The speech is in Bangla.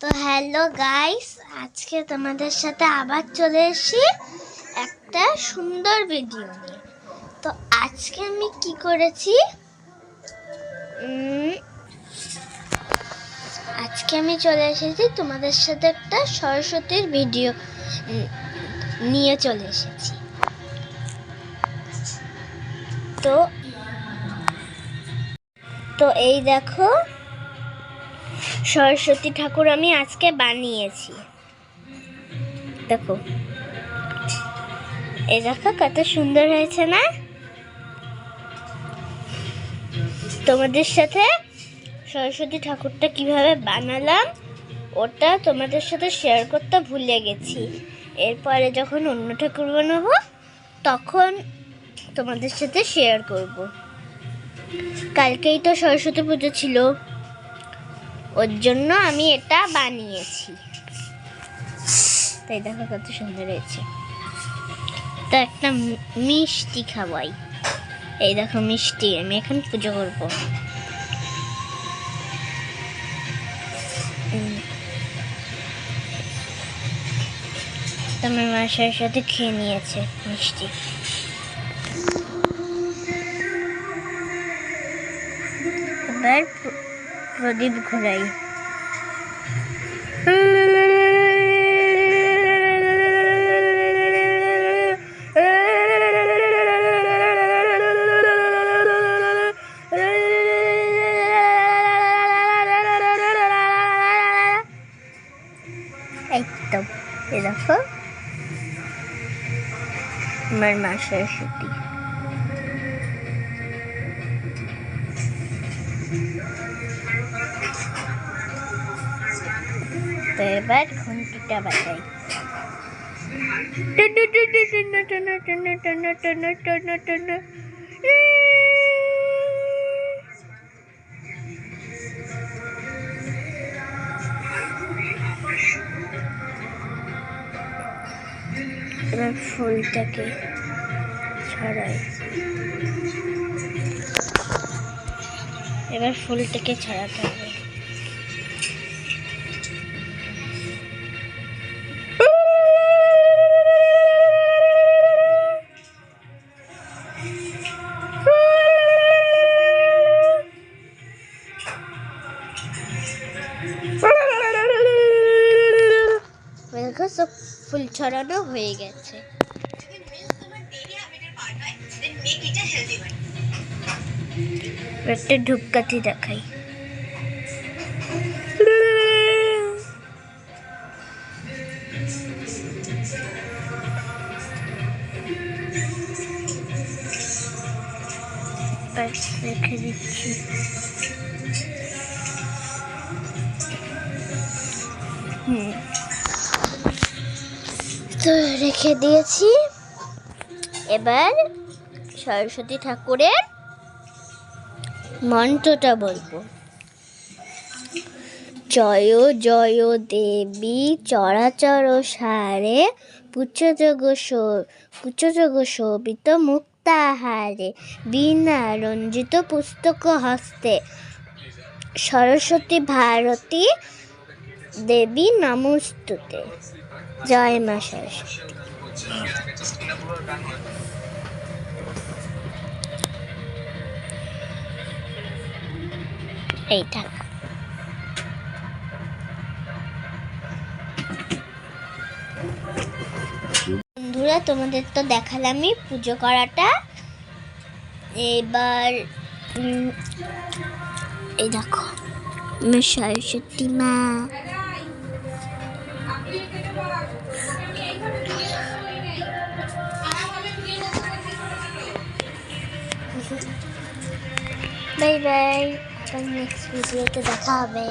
তো হ্যালো গাইস, আজকে তোমাদের সাথে আবার চলে এসেছি একটা সুন্দর ভিডিও নিয়ে। তো আজকে আমি কি করেছি? আজকে আমি চলে এসেছি তোমাদের সাথে একটা সরস্বতীর ভিডিও নিয়ে চলে এসেছি। তো তো এই দেখো সরস্বতী ঠাকুর আমি আজকে বানিয়েছি। দেখো। এই দেখো কত সুন্দর হয়েছে না? তোমাদের সাথে সরস্বতী ঠাকুরটা কীভাবে বানালাম, ওটা তোমাদের সাথে শেয়ার করতে ভুলে গেছি। এরপরে যখন অন্য ঠাকুর বানাবো, তখন তোমাদের সাথে শেয়ার করব। কালকেই তো সরস্বতী পুজো ছিল। ওর জন্য আমি এটা বানিয়েছি। তাই দেখো কত সুন্দর হয়েছে। তা একটা মিষ্টি খাওয়াই। এই দেখো মিষ্টি, আমি এখন পুজো করব। আমার মাসের সাথে খেয়ে নিয়েছে মিষ্টি। এবার প্রদীপ ঘোরাই একদম এ দেখো আমার মাসের ছুটি তো এবার ঘন্টিটা বাজাই। এবার ফুলটাকে ছড়াই। এবার ফুলটাকে ছড়াতে হবে। সব ফুল ছড়ানো হয়ে গেছে। একটা ধূপকাঠি দেখাই। রেখে দিচ্ছি। হুম। তো রেখে দিয়েছি। এবার সরস্বতী ঠাকুরের মন্ত্রটা বলব। জয় জয় দেবী, চরাচর সারে পুচ্ছযোগ পুচ্ছযোগ শোভিত মুক্তাহারে, বিনা রঞ্জিত পুস্তক হস্তে। সরস্বতী ভারতী দেবী নমস্তুতে। জয় মা সরস্বতী। বন্ধুরা তোমাদের তো দেখালামই পুজো করাটা। এবার এই দেখো সরস্বতী মা। বাই বাই আবার নেক্সট ভিডিওতে দেখা হবে